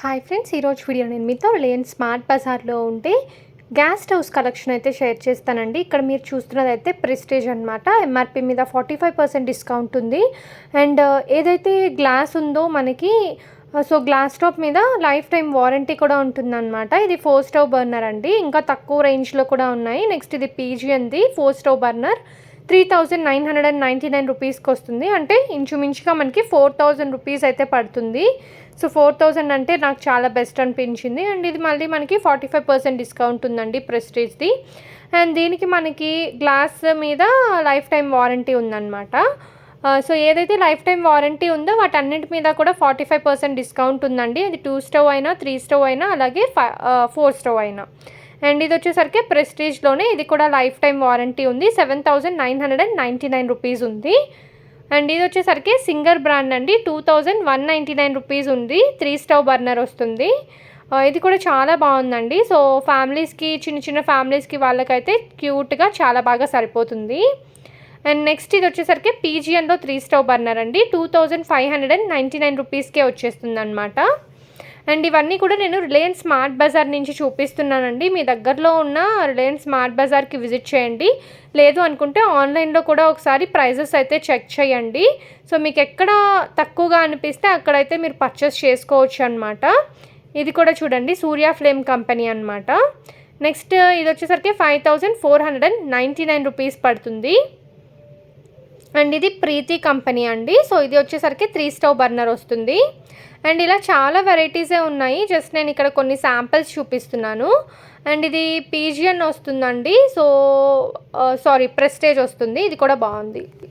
Hi friends ఈరోజు video నేను మీతో రిలయన్స్ స్మార్ట్ బజార్లో ఉంటే గ్యాస్ స్టవ్స్ కలెక్షన్ అయితే షేర్ చేస్తానండి. ఇక్కడ మీరు చూస్తున్నది అయితే ప్రెస్టేజ్ అనమాట ఎంఆర్పి మీద ఫార్టీ ఫైవ్ పర్సెంట్ డిస్కౌంట్ ఉంది అండ్ uh, ఏదైతే గ్లాస్ ఉందో మనకి సో గ్లాస్ స్టవ్ మీద లైఫ్ టైం వారంటీ కూడా ఉంటుందన్నమాట. ఇది ఫోర్ స్టవ్ బర్నర్ అండి. ఇంకా తక్కువ రేంజ్లో కూడా ఉన్నాయి. నెక్స్ట్ ఇది పీజీ అంది four stove burner three thousand nine hundred and ninety nine రూపీస్కి వస్తుంది అంటే ఇంచుమించుగా మనకి ఫోర్ థౌజండ్ రూపీస్ అయితే పడుతుంది. సో ఫోర్ థౌజండ్ అంటే నాకు చాలా బెస్ట్ అనిపించింది. అండ్ ఇది మళ్ళీ మనకి ఫార్టీ ఫైవ్ పర్సెంట్ డిస్కౌంట్ ఉందండి ప్రెస్టేజ్ది. అండ్ దీనికి మనకి గ్లాస్ మీద లైఫ్ టైం వారంటీ ఉందన్నమాట. సో ఏదైతే లైఫ్ టైం వారంటీ ఉందో వాటన్నింటి మీద కూడా ఫార్టీ ఫైవ్ పర్సెంట్ డిస్కౌంట్ ఉందండి. అది టూ స్టవ్ అయినా త్రీ స్టవ్ అయినా అలాగే ఫోర్ స్టవ్ అయినా. అండ్ ఇది వచ్చేసరికి ప్రెస్టీజ్లోనే ఇది కూడా లైఫ్ టైం వారంటీ ఉంది. Seven thousand nine hundred and ninety nine rupees ఉంది. అండ్ ఇది వచ్చేసరికి సింగర్ బ్రాండ్ అండి. Two thousand one ninety nine rupees ఉంది. త్రీ స్టవ్ బర్నర్ వస్తుంది. ఇది కూడా చాలా బాగుందండి. సో ఫ్యామిలీస్కి చిన్న చిన్న ఫ్యామిలీస్కి వాళ్ళకైతే క్యూట్గా చాలా బాగా సరిపోతుంది. అండ్ నెక్స్ట్ ఇది వచ్చేసరికి పీజిఎన్లో త్రీ స్టవ్ బర్నర్ అండి two thousand five hundred and ninety nine రూపీస్కే వచ్చేస్తుంది అనమాట అండ్ ఇవన్నీ కూడా నేను రిలయన్స్ స్మార్ట్ బజార్ నుంచి చూపిస్తున్నానండి. మీ దగ్గరలో ఉన్న రిలయన్స్ స్మార్ట్ బజార్కి విజిట్ చేయండి. లేదు అనుకుంటే ఆన్లైన్లో కూడా ఒకసారి ప్రైజెస్ అయితే చెక్ చేయండి. సో మీకు ఎక్కడ తక్కువగా అనిపిస్తే అక్కడైతే మీరు పర్చేస్ చేసుకోవచ్చు అనమాట ఇది కూడా చూడండి సూర్య ఫ్లేమ్ కంపెనీ అనమాట నెక్స్ట్ ఇది వచ్చేసరికి five thousand four hundred and ninety nine rupees పడుతుంది. అండ్ ఇది ప్రీతి కంపెనీ అండి. సో ఇది వచ్చేసరికి త్రీ స్టవ్ బర్నర్ వస్తుంది. అండ్ ఇలా చాలా వెరైటీసే ఉన్నాయి. జస్ట్ నేను ఇక్కడ కొన్ని శాంపిల్స్ చూపిస్తున్నాను. అండ్ ఇది పీజియన్ వస్తుందండి. సో uh, సారీ ప్రెస్టేజ్ వస్తుంది. ఇది కూడా బాగుంది.